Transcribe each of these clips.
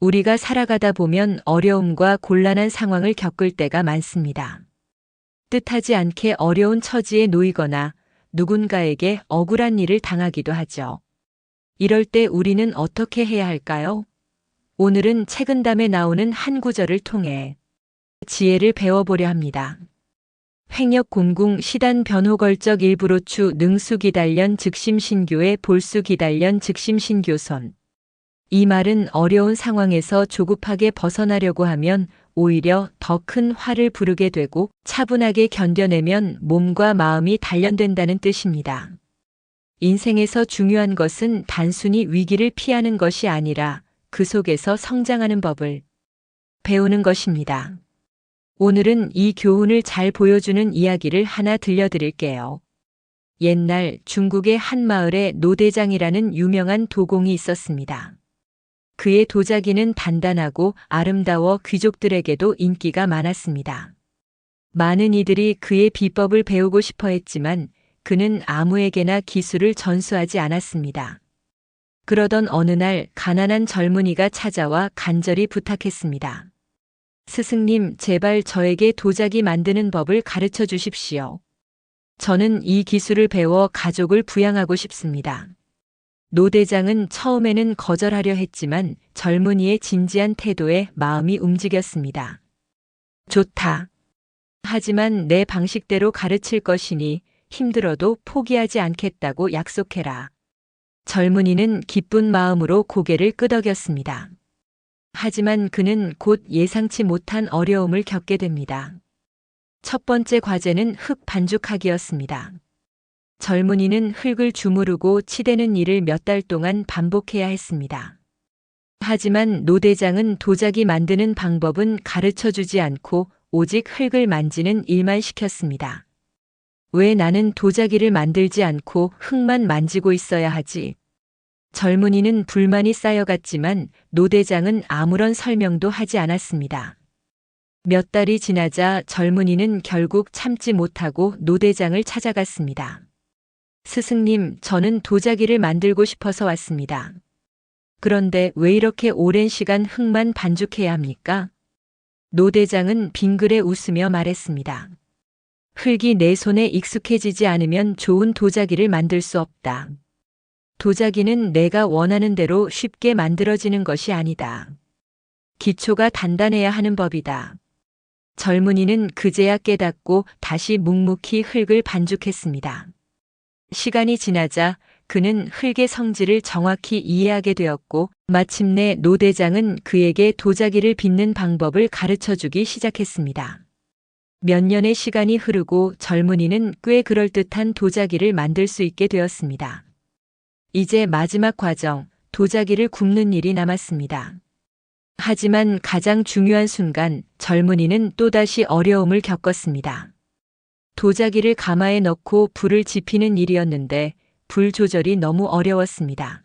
우리가 살아가다 보면 어려움과 곤란한 상황을 겪을 때가 많습니다. 뜻하지 않게 어려운 처지에 놓이거나 누군가에게 억울한 일을 당하기도 하죠. 이럴 때 우리는 어떻게 해야 할까요? 오늘은 책은담에 나오는 한 구절을 통해 지혜를 배워보려 합니다. 횡역 공궁 시단 변호걸적 일부로추 능수기달련 즉심신교의 볼수기달련 즉심신교선. 이 말은 어려운 상황에서 조급하게 벗어나려고 하면 오히려 더 큰 화를 부르게 되고 차분하게 견뎌내면 몸과 마음이 단련된다는 뜻입니다. 인생에서 중요한 것은 단순히 위기를 피하는 것이 아니라 그 속에서 성장하는 법을 배우는 것입니다. 오늘은 이 교훈을 잘 보여주는 이야기를 하나 들려드릴게요. 옛날 중국의 한 마을에 노대장이라는 유명한 도공이 있었습니다. 그의 도자기는 단단하고 아름다워 귀족들에게도 인기가 많았습니다. 많은 이들이 그의 비법을 배우고 싶어 했지만 그는 아무에게나 기술을 전수하지 않았습니다. 그러던 어느 날 가난한 젊은이가 찾아와 간절히 부탁했습니다. 스승님, 제발 저에게 도자기 만드는 법을 가르쳐 주십시오. 저는 이 기술을 배워 가족을 부양하고 싶습니다. 노 대장은 처음에는 거절하려 했지만 젊은이의 진지한 태도에 마음이 움직였습니다. 좋다. 하지만 내 방식대로 가르칠 것이니 힘들어도 포기하지 않겠다고 약속해라. 젊은이는 기쁜 마음으로 고개를 끄덕였습니다. 하지만 그는 곧 예상치 못한 어려움을 겪게 됩니다. 첫 번째 과제는 흙 반죽하기였습니다. 젊은이는 흙을 주무르고 치대는 일을 몇 달 동안 반복해야 했습니다. 하지만 노대장은 도자기 만드는 방법은 가르쳐 주지 않고 오직 흙을 만지는 일만 시켰습니다. 왜 나는 도자기를 만들지 않고 흙만 만지고 있어야 하지? 젊은이는 불만이 쌓여갔지만 노대장은 아무런 설명도 하지 않았습니다. 몇 달이 지나자 젊은이는 결국 참지 못하고 노대장을 찾아갔습니다. 스승님, 저는 도자기를 만들고 싶어서 왔습니다. 그런데 왜 이렇게 오랜 시간 흙만 반죽해야 합니까? 노대장은 빙그레 웃으며 말했습니다. 흙이 내 손에 익숙해지지 않으면 좋은 도자기를 만들 수 없다. 도자기는 내가 원하는 대로 쉽게 만들어지는 것이 아니다. 기초가 단단해야 하는 법이다. 젊은이는 그제야 깨닫고 다시 묵묵히 흙을 반죽했습니다. 시간이 지나자 그는 흙의 성질을 정확히 이해하게 되었고 마침내 노대장은 그에게 도자기를 빚는 방법을 가르쳐 주기 시작했습니다. 몇 년의 시간이 흐르고 젊은이는 꽤 그럴듯한 도자기를 만들 수 있게 되었습니다. 이제 마지막 과정, 도자기를 굽는 일이 남았습니다. 하지만 가장 중요한 순간 젊은이는 또다시 어려움을 겪었습니다. 도자기를 가마에 넣고 불을 지피는 일이었는데 불 조절이 너무 어려웠습니다.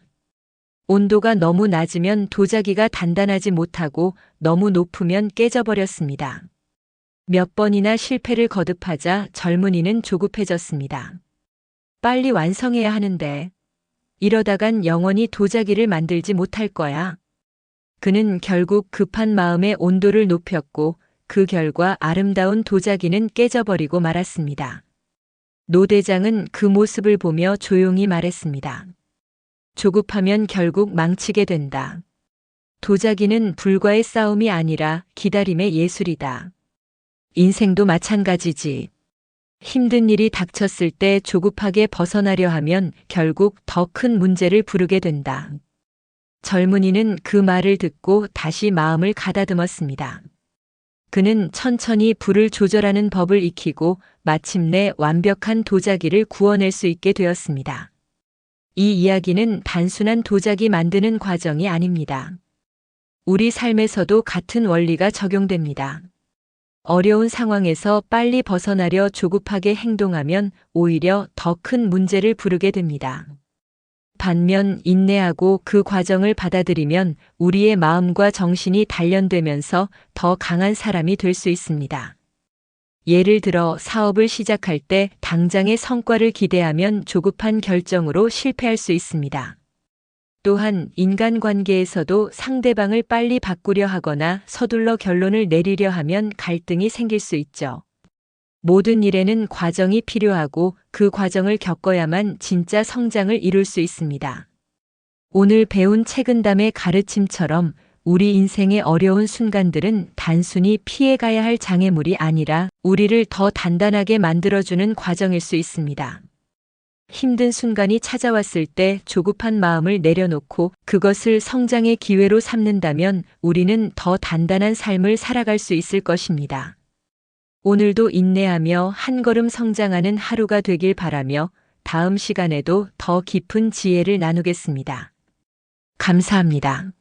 온도가 너무 낮으면 도자기가 단단하지 못하고 너무 높으면 깨져버렸습니다. 몇 번이나 실패를 거듭하자 젊은이는 조급해졌습니다. 빨리 완성해야 하는데 이러다간 영원히 도자기를 만들지 못할 거야. 그는 결국 급한 마음에 온도를 높였고 그 결과 아름다운 도자기는 깨져버리고 말았습니다. 노 대장은 그 모습을 보며 조용히 말했습니다. 조급하면 결국 망치게 된다. 도자기는 불과의 싸움이 아니라 기다림의 예술이다. 인생도 마찬가지지. 힘든 일이 닥쳤을 때 조급하게 벗어나려 하면 결국 더 큰 문제를 부르게 된다. 젊은이는 그 말을 듣고 다시 마음을 가다듬었습니다. 그는 천천히 불을 조절하는 법을 익히고 마침내 완벽한 도자기를 구워낼 수 있게 되었습니다. 이 이야기는 단순한 도자기 만드는 과정이 아닙니다. 우리 삶에서도 같은 원리가 적용됩니다. 어려운 상황에서 빨리 벗어나려 조급하게 행동하면 오히려 더 큰 문제를 부르게 됩니다. 반면 인내하고 그 과정을 받아들이면 우리의 마음과 정신이 단련되면서 더 강한 사람이 될 수 있습니다. 예를 들어 사업을 시작할 때 당장의 성과를 기대하면 조급한 결정으로 실패할 수 있습니다. 또한 인간관계에서도 상대방을 빨리 바꾸려 하거나 서둘러 결론을 내리려 하면 갈등이 생길 수 있죠. 모든 일에는 과정이 필요하고 그 과정을 겪어야만 진짜 성장을 이룰 수 있습니다. 오늘 배운 책은담의 가르침처럼 우리 인생의 어려운 순간들은 단순히 피해가야 할 장애물이 아니라 우리를 더 단단하게 만들어주는 과정일 수 있습니다. 힘든 순간이 찾아왔을 때 조급한 마음을 내려놓고 그것을 성장의 기회로 삼는다면 우리는 더 단단한 삶을 살아갈 수 있을 것입니다. 오늘도 인내하며 한 걸음 성장하는 하루가 되길 바라며 다음 시간에도 더 깊은 지혜를 나누겠습니다. 감사합니다.